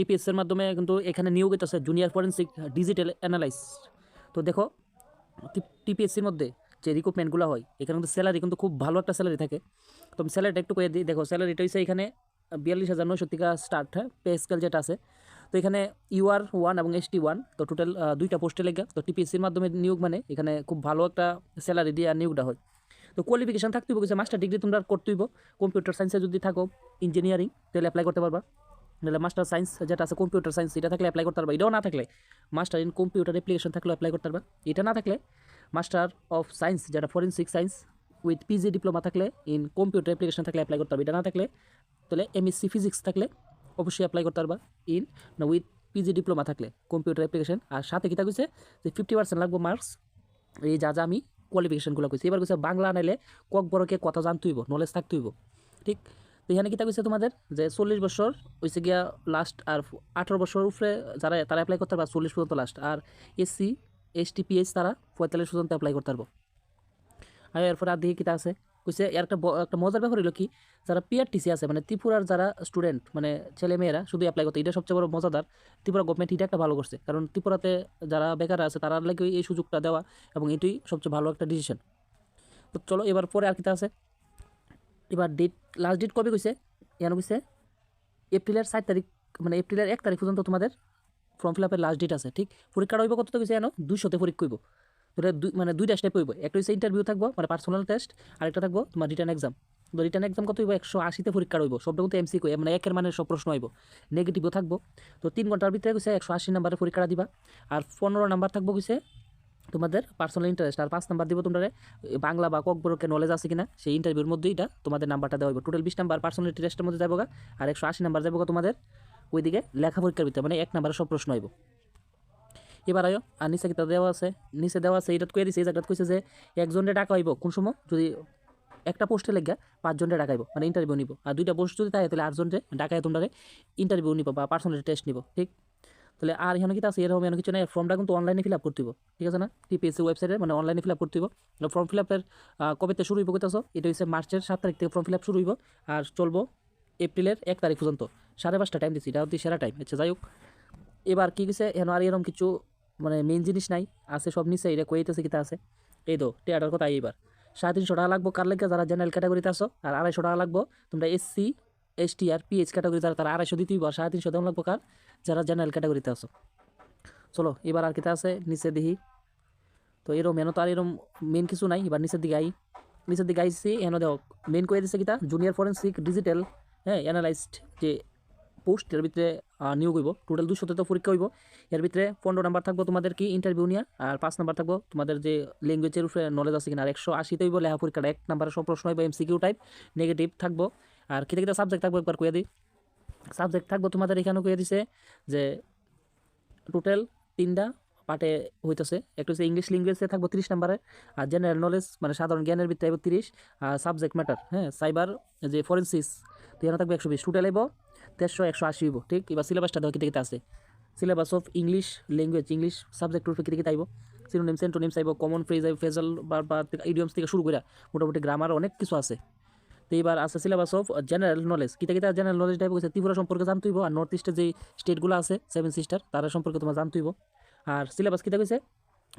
টিপিএসের মাধ্যমে কিন্তু এখানে নিয়োগ আছে জুনিয়র ফরেন্সিক ডিজিটাল অ্যানালাইস তো দেখো টিপিএসসির মধ্যে যে রিক্রুটমেন্টগুলো হয়, এখানে কিন্তু স্যালারি কিন্তু খুব ভালো একটা স্যালারি থাকে। তো আমি স্যালারিটা একটু করে দিই। দেখো স্যালারিটা হচ্ছে এখানে বিয়াল্লিশ হাজার নয়শো থেকে স্টার্ট হ্যাঁ পে স্কেল যেটা আছে। তো এখানে ইউআর ওয়ান এবং এস টি ওয়ান তো টোটাল দুইটা পোস্টে লেগে। তো টিপিএসসির মাধ্যমে নিয়োগ মানে এখানে খুব ভালো একটা স্যালারি দিয়ে নিয়োগটা হয়। তো কোয়ালিফিকেশান থাকতে হবে মাস্টার ডিগ্রি তোমরা করতে হইব। কম্পিউটার সায়েন্সে যদি থাকো ইঞ্জিনিয়ারিং তাহলে অ্যাপ্লাই করতে পারবা। নাহলে মাস্টার সায়েন্স যেটা আছে কম্পিউটার সায়েন্স এটা থাকলে অ্যাপ্লাই করতে পারবা। এটাও না থাকলে মাস্টার ইন কম্পিউটার অ্যাপ্লিকেশন থাকলেও অ্যাপ্লাই করতে পারবা। এটা না থাকলে মাস্টার অফ সায়েন্স যেটা forensic science with PG diploma থাকলে ইন কম্পিউটার অ্যাপ্লিকেশন থাকলে অ্যাপ্লাই করতে পারবে। এটা না থাকলে তাহলে এমএসসি ফিজিক্স থাকলে অবশ্যই অ্যাপ্লাই করতে পারবা ইন না উইথ পিজি ডিপ্লোমা থাকলে কম্পিউটার অ্যাপ্লিকেশন আর সাথে কী থাকছে যে ফিফটি পার্সেন্ট লাগবে মার্কস এই যা যা আমি কোয়ালিফিকেশনগুলো কইছি। এবার কইছে বাংলা নাইলে কক বড়কে কথা জানতে হইব নলেজ থাকতে হইব। ঠিক? তো এখানে কিতা কইছে তোমাদের? যে চল্লিশ বছর হয়েছে গিয়া লাস্ট আর আঠারো বছর উপরে যারা, তারা অ্যাপ্লাই করতে পারবে চল্লিশ পর্যন্ত লাস্ট আর এসসি এস টিপিএস তারা পঁয়তাল্লিশ পর্যন্ত অ্যাপ্লাই করতে পারব। আর এরপর আর দিকে কিতা আছে। কইছে এর একটা একটা মজার ব্যাপার হলো কি, যারা পিআরটিসি আছে মানে ত্রিপুরার যারা স্টুডেন্ট মানে ছেলে মেয়েরা শুধু অ্যাপ্লাই করতে, এটা সবচেয়ে বড় মজাদার, ত্রিপুরা গভর্নমেন্ট এটা একটা ভালো করছে। কারণ ত্রিপুরাতে যারা বেকার আছে, তারা লাগে এই সুযোগটা দেওয়া, এবং এটাই সবচেয়ে ভালো একটা ডিসিশন তো চলো, এবার পরে আর কিতা আছে। এবার ডেট লাস্ট ডেট কবে কইছে? এখানে কইছে এপ্রিলের সাত তারিখ মানে এপ্রিলের এক তারিখ পর্যন্ত তোমাদের ফর্ম ফিল আপের লাস্ট ডেট আছে, ঠিক? পরীক্ষাটা হইব তো কইছে জানো দুইশোতে পরীক্ষা হইব। দুই মানে দুইটা স্টেপ হইব। একটা হচ্ছে ইন্টারভিউ থাকব মানে পার্সোনাল টেস্ট আরেকটা থাকব তোমার রিটার্ন এক্সাম তো রিটার্ন এক্সাম কত হইব? একশো আশিতে পরীক্ষা হইব। সবটা কিন্তু এমসি কই মানে একের মানে সব প্রশ্ন হইব। নেগেটিভও থাকব। তো তিন ঘণ্টার ভিতরে কইছে একশো আশি নাম্বারের পরীক্ষাটা দিবা। আর পনেরো নাম্বার থাকব কইছে তোমাদের পার্সোনাল ইন্টারেস্ট আর পাঁচ নাম্বার দিব তোমরা বাংলা বা ককবরকে নলেজ আছে কিনা, সেই ইন্টারভিউর মধ্যেই এটা তোমাদের নাম্বারটা দেওয়া হবে টোটাল বিশ নাম্বার পার্সোনালিটি টেস্টের মধ্যে যাব আর একশো আশি নাম্বার যাব তোমাদের, ওইদিকে লেখা পরীক্ষার ভিতরে মানে এক নাম্বারের সব প্রশ্ন হইব। এবার আয়ো, আর নিচে কিতা দেওয়া আছে, নিচে দেওয়া আছে এটা কয়ে দিছে, এই জায়গাটা কইছে যে একজনের টাকা হইব, কোন সময়, যদি একটা পোস্টে লেগে পাঁচজনের ডাকাইব মানে ইন্টারভিউ নিব। আর দুইটা পোস্ট যদি থাকে তাহলে আটজনের ডাকায় তোমরা ইন্টারভিউ নিব বা পার্সোনাল টেস্ট নিব, ঠিক? তাহলে আর এখানে কি আছে? এরকম এমন কিছু নাই। ফর্মটা কিন্তু অনলাইনে ফিল আপ করতে ঠিক আছে না? টিপিএসসি ওয়েবসাইটে মানে অনলাইনে ফিল আপ করতে ফর্ম ফিল আপের কবে থেকে শুরু হইব কইতাছো? এটা হচ্ছে মার্চের সাত তারিখ থেকে ফর্ম ফিল আপ শুরু হইব। আর চলবো এপ্রিলের এক তারিখ পর্যন্ত। সাড়ে পাঁচটা টাইম দিচ্ছি এটা হচ্ছে সেরা টাইম আচ্ছা যাই হোক। এবার কি গেছে এখন আর এরকম কিছু মানে মেন জিনিস নাই। আছে সব নিচে, এটা কইতেছে কিতা আছে। এই তো টেয়াটার কথা এইবার সাড়ে তিনশো টাকা লাগবো। কার লাগে? যারা জেনারেল ক্যাটাগরিতে আসো আর আড়াইশো টাকা লাগবো। তোমরা এসসি এসটি আর পিএইচ ক্যাটাগরি যারা, তারা আড়াইশো দিতেই আর সাড়ে তিনশো দেওয়া প্রকার যারা জেনারেল ক্যাটাগরিতে আসো চলো, এবার আর কিতা আছে? নিচে দিহি তো এরম, এন তো আর এরম মেন কিছু নাই, এবার নিচের দিকে আই। নিচের দিকে আইসি, এন দেখো মেন করে দিচ্ছে কিতা? জুনিয়র ফরেন্সিক ডিজিটাল হ্যাঁ অ্যানালাইজড যে পোস্ট এর ভিতরে নিয়োগ হইব। টোটাল দুশোতে তো পরীক্ষা হইব। এর ভিতরে পনেরো নাম্বার থাকব তোমাদের কি? ইন্টারভিউ নিয়ে আর পাঁচ নাম্বার থাকব তোমাদের যে ল্যাঙ্গুয়েজের উপরে নলেজ আছে কিনা। আর একশো আশিতে হইব লেখা পরীক্ষাটা। এক নাম্বারে সব প্রশ্ন হইব এমসিকিউ টাইপ নেগেটিভ থাকব। আর কিতা কিতা সাবজেক্ট থাকব একবার কয়ে দিই। সাবজেক্ট থাকব তোমাদের এখানেও কয়ে দিছে যে টোটাল তিনটা পার্টে হইতেছে। একটা হচ্ছে ইংলিশ ল্যাঙ্গুয়েজে থাকব তিরিশ নাম্বারে, আর জেনারেল নলেজ মানে সাধারণ জ্ঞানের ভিত্তি থাকবে তিরিশ, আর সাবজেক্ট ম্যাটার হ্যাঁ সাইবার যে ফরেন্সিস তো এখানে থাকবে একশো বিশ। টোটাল এবো দেড়শো একশো আশি হইব, ঠিক? এবার সিলেবাসটা দেখো কিতে আছে। Syllabus of English language English subject রূপে কিতে আইব? সিনোনিম সেন্টোনিমস আইব কমন ফ্রেজ আইব ফেজাল বা ইডিয়মস থেকে শুরু করে মোটামুটি গ্রামার অনেক কিছু আছে। তো এবার আছে সিলেবাস অফ জেনারেল নলেজ কিতা কিতা জেনারেল নলেজ টাইপ হচ্ছে ত্রিপুরা সম্পর্কে জানতে হইব আর নর্থ ইস্টের যে স্টেটগুলো আছে সেভেন সিস্টার তারা সম্পর্কে তোমার জানতে হইব। আর সিলেবাস কিতা কইছে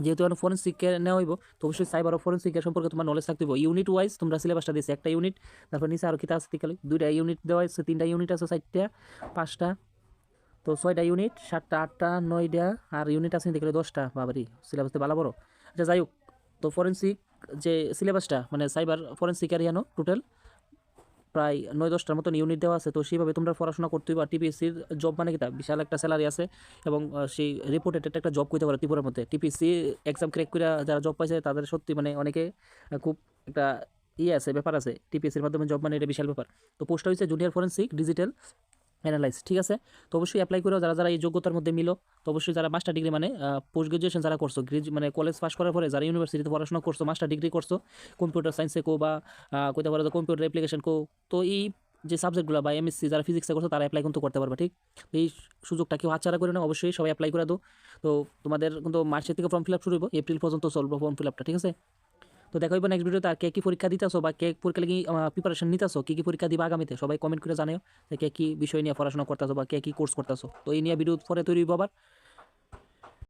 যেহেতু এখন ফরেন্সিকের নেওয়া হইব, তো অবশ্যই সাইবার ফরেন্সিকের সম্পর্কে তোমার নলেজ থাকতে হইব। ইউনিট ওয়াইজ তোমরা সিলেবাসটা দিয়েছে একটা ইউনিট তারপর নিচে আরও কিতা আছে তিকালে দুইটা ইউনিট দেওয়া হয়েছে তিনটা ইউনিট আছে, চারটা, পাঁচটা, তো ছয়টা ইউনিট সাতটা, আটটা, নয়টা, আর ইউনিট আছে দেখলে দশটা, বাবারি সিলেবাসতে ভালো বড় আচ্ছা যাই হোক, তো ফরেন্সিক যে সিলেবাসটা মানে সাইবার ফরেন্সিক আর ইয়ানো টোটাল প্রায় নয় দশটার মতন ইউনিট দেওয়া আছে, তো সেইভাবে তোমরা পড়াশোনা করতে বা টিপিএসির জব মানে কিটা বিশাল একটা স্যালারি আছে এবং সেই রিপোর্টেড একটা জব করতে পারো ত্রিপুরার মধ্যে। টিপিএসসি এক্সাম ক্র্যাক করে যারা জব পাইছে, তাদের সত্যি মানে অনেকে খুব একটা ইয়ে আছে, ব্যাপার আছে। টিপিএসসির মাধ্যমে জব মানে এটা বিশাল ব্যাপার। তো পোস্টটা হচ্ছে জুনিয়র ফরেন্সিক ডিজিটাল অ্যানালাইজ ঠিক আছে? তো অবশ্যই অ্যাপ্লাই করেও যারা যারা এই যোগ্যতার মধ্যে মিলো, তো অবশ্যই যারা মাস্টার ডিগ্রি মানে পোস্ট গ্রাজুয়েশন যারা করছ মানে কলেজ পাস করার পরে যারা ইউনিভার্সিটিতে পড়াশোনা করছ মাস্টার ডিগ্রি করছ কম্পিউটার সায়েন্সে কো বা কোথাও পারো কম্পিউটার অ্যাপ্লিকেশন কো, তো এই যে সাবজেক্টগুলো বা এমএসসি যারা ফিজিক্সে করছ, তারা অ্যাপ্লাই কিন্তু করতে পারবে, ঠিক? এই সুযোগটা কেউ হাতছাড়া করে না অবশ্যই সবাই অ্যাপ্লাই করে দাও। তো তোমাদের কিন্তু মার্চের থেকে ফর্ম ফিল আপ শুরু হইব এপ্রিল পর্যন্ত চলবো ফর্ম ফিল আপটা ঠিক আছে? তো দেখা হইব নেক্সট ভিডিওতে আর কে কী পরীক্ষা দিতেছো বা কে পরীক্ষা লাগি প্রিপারেশন নিতেছো, কী কী পরীক্ষা দিবা আগামীতে, সবাই কমেন্ট করে জানাও যে কে কী বিষয় নিয়ে পড়াশোনা করতেছো বা কে কী কোর্স করতেছো। তো এই নিয়ে ভিডিও পরে তৈরি হইব আবার।